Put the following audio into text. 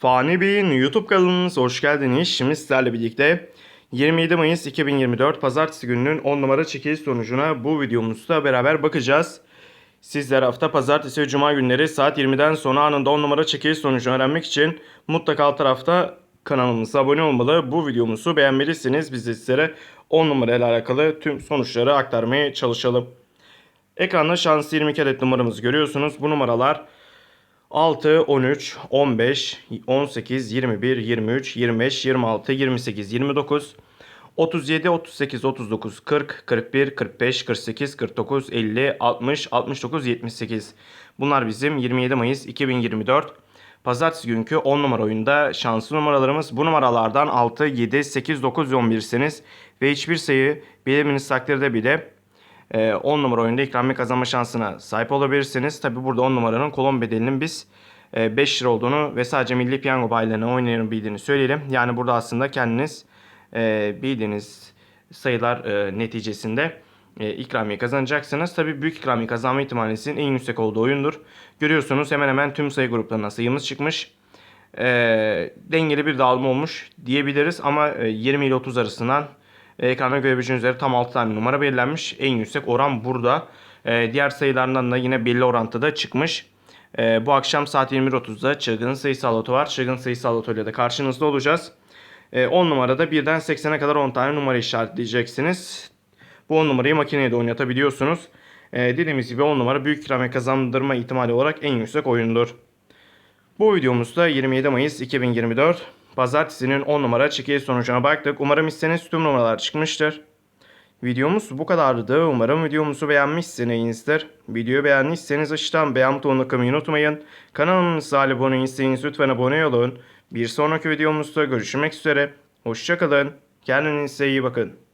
Fani Bey'in YouTube kanalınıza hoş geldiniz. Şimdi sizlerle birlikte 27 Mayıs 2024 Pazartesi gününün 10 numara çekiliş sonucuna bu videomuzda beraber bakacağız. Sizler hafta pazartesi ve cuma günleri saat 20'den sonra anında 10 numara çekiliş sonucunu öğrenmek için mutlaka alt tarafta kanalımıza abone olmalı. Bu videomuzu beğenmelisiniz. Biz de sizlere 10 numara ile alakalı tüm sonuçları aktarmaya çalışalım. Ekranda şanslı 22 adet numaramızı görüyorsunuz. Bu numaralar 6, 13, 15, 18, 21, 23, 25, 26, 28, 29, 37, 38, 39, 40, 41, 45, 48, 49, 50, 60, 69, 78. Bunlar bizim 27 Mayıs 2024 Pazartesi günkü 10 numara oyunda şanslı numaralarımız. Bu numaralardan 6, 7, 8, 9 ve 11'siniz. Ve hiçbir sayı bileminiz takdirde bile 10 numara oyunda ikramiye kazanma şansına sahip olabilirsiniz. Tabi burada 10 numaranın kolon bedelinin biz e, 5 lira olduğunu ve sadece milli piyango bayilerine oynayan bildiğini söyleyelim. Yani burada aslında kendiniz e, bildiğiniz sayılar e, neticesinde e, ikramiye kazanacaksınız. Tabi büyük ikramiye kazanma ihtimalinizin en yüksek olduğu oyundur. Görüyorsunuz hemen hemen tüm sayı gruplarına sayımız çıkmış. E, dengeli bir dağılma olmuş diyebiliriz ama e, 20 ile 30 arasından e, ekranda görebileceğiniz üzere tam 6 tane numara belirlenmiş. En yüksek oran burada. E, diğer sayılardan da yine belli orantıda çıkmış. E, bu akşam saat 21.30'da Çılgın Sayısal Loto var. Çılgın Sayısal Loto ile de karşınızda olacağız. E, 10 numarada 1'den 80'e kadar 10 tane numara işaretleyeceksiniz. Bu 10 numarayı makineye de oynatabiliyorsunuz. E, dediğimiz gibi 10 numara büyük ikramiye kazandırma ihtimali olarak en yüksek oyundur. Bu videomuzda 27 Mayıs 2024 Pazartesinin 10 numara çekiliş sonucuna baktık. Umarım istediğiniz tüm numaralar çıkmıştır. Videomuz bu kadardı. Umarım videomuzu beğenmişsinizdir. Videoyu beğendiyseniz aşağıdan beğen butonuna tıklamayı unutmayın. Kanalımıza abone değilseniz lütfen abone olun. Bir sonraki videomuzda görüşmek üzere. Hoşçakalın. Kendinize iyi bakın.